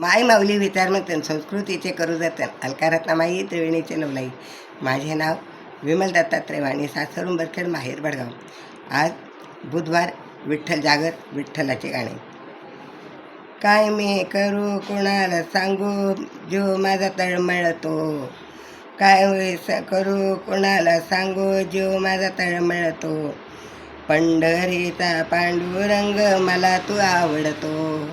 माय माऊली विचार विचारमतन संस्कृतीचे करू जतन. अलकारत्नामाई त्रिवेणीचे नवलाई. माझे नाव विमल दत्तात्रय वाणी सासरून बरखेड माहेर बडगाव. आज बुधवार विठ्ठल जागर विठ्ठलाचे गाणे. काय मी करू कोणाला सांगू? जो माझा तळमळतो. काय स करू कोणाला सांगू? जो माझा तळमळतो. पंढरीचा पांडुरंग मला तू आवडतो.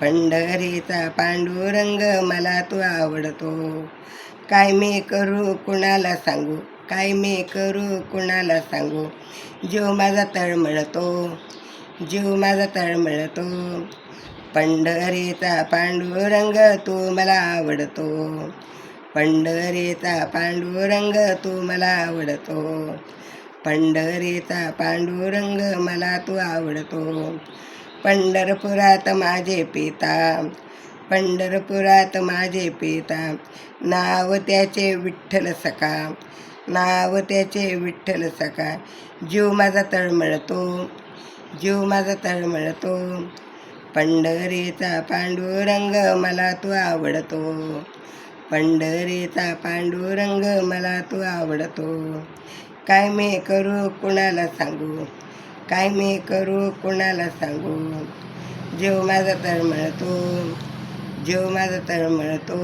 पंढरीचा पांडुरंग मला तू आवडतो. काय मी करू कुणाला सांगू? काय मी करू कुणाला सांगू? जीव माझा तळमळतो. जीव माझा तळमळतो. पंढरीचा पांडुरंग तू मला आवडतो. पंढरीचा पांडुरंग तू मला आवडतो. पंढरीचा पांडुरंग मला तू आवडतो. पंढरपुरात माझे पिता पंढरपुरात माझे पिता. नाव त्याचे विठ्ठल सका नाव त्याचे विठ्ठल सखा. जीव माझा तळमळतो जीव माझा तळमळतो. पंढरीचा पांडुरंग मला तू आवडतो. पंढरीचा पांडुरंग मला तू आवडतो. काय मी करू कुणाला सांगू? काय मी करू कुणाला सांगू? जीव माझा तळमळतो जीव माझा तळमळतो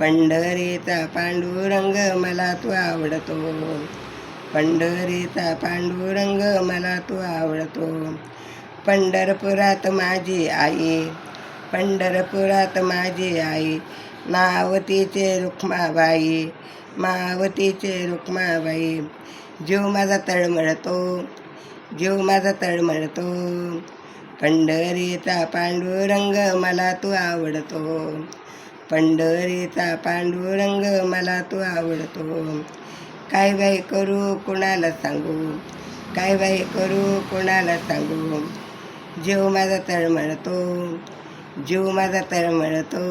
पंढरीचा पांडुरंग मला तू आवडतो. पंढरीचा पांडुरंग मला तू आवडतो. पंढरपुरात माझी आई पंढरपुरात माझी आई. मावतीचे रुक्माबाई मावतीचे रुक्माबाई. जीव माझा तळमळतो जीव माझा तळमळतो पंढरीचा पांडुरंग मला तू आवडतो. पंढरीचा पांडुरंग मला तू आवडतो. काय बाई करू कुणाला सांगू? काय बाई करू कुणाला सांगू? जीव माझा तळमळतो जीव माझा तळमळतो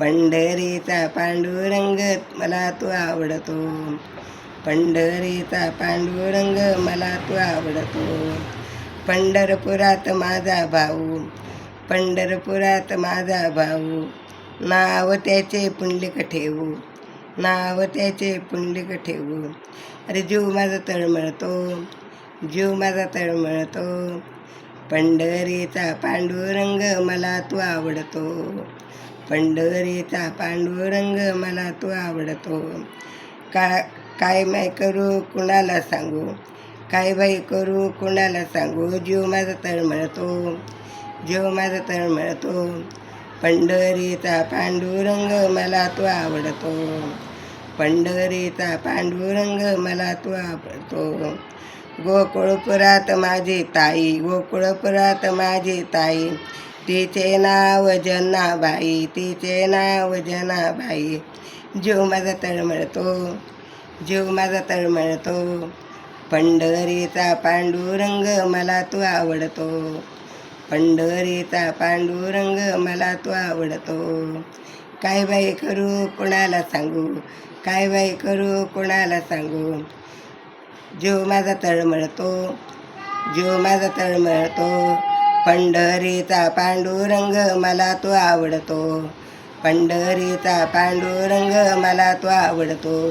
पंढरीचा पांडुरंग मला तू आवडतो. पंढरीचा पांडुरंग मला तू आवडतो. पंढरपुरात माझा भाऊ पंढरपुरात माझा भाऊ. नाव त्याचे पुंडलिक ठेवू नाव त्याचे पुंडलिक ठेवू. अरे जीव माझा तळमळतो जीव माझा तळमळतो. पंढरीचा पांडुरंग मला तू आवडतो. पंढरीचा पांडुरंग मला तू आवडतो. का काय माय करू कुणाला सांगू? काय बाई करू कुणाला सांगू? जीव माझा तळमळतो जीव माझा तळमळतो. पंढरीचा पांडुरंग मला तो आवडतो. पंढरीचा पांडुरंग मला तो आवडतो. गोकुळपुरात माझी ताई गोकुळपुरात माझी ताई. तिचे नाव जनाबाई तिचे नाव जनाबाई. जीव माझा तळमळतो. जीव माझा तळमळतो. पंढरीचा पांडुरंग मला तू आवडतो. पंढरीचा पांडुरंग मला तू आवडतो. काय बाई करू कोणाला सांगू? काय बाई करू कोणाला सांगू? जीव माझा तळमळतो. जीव माझा तळमळतो. पंढरीचा पांडुरंग मला तू आवडतो. पंढरीचा पांडुरंग मला तू आवडतो.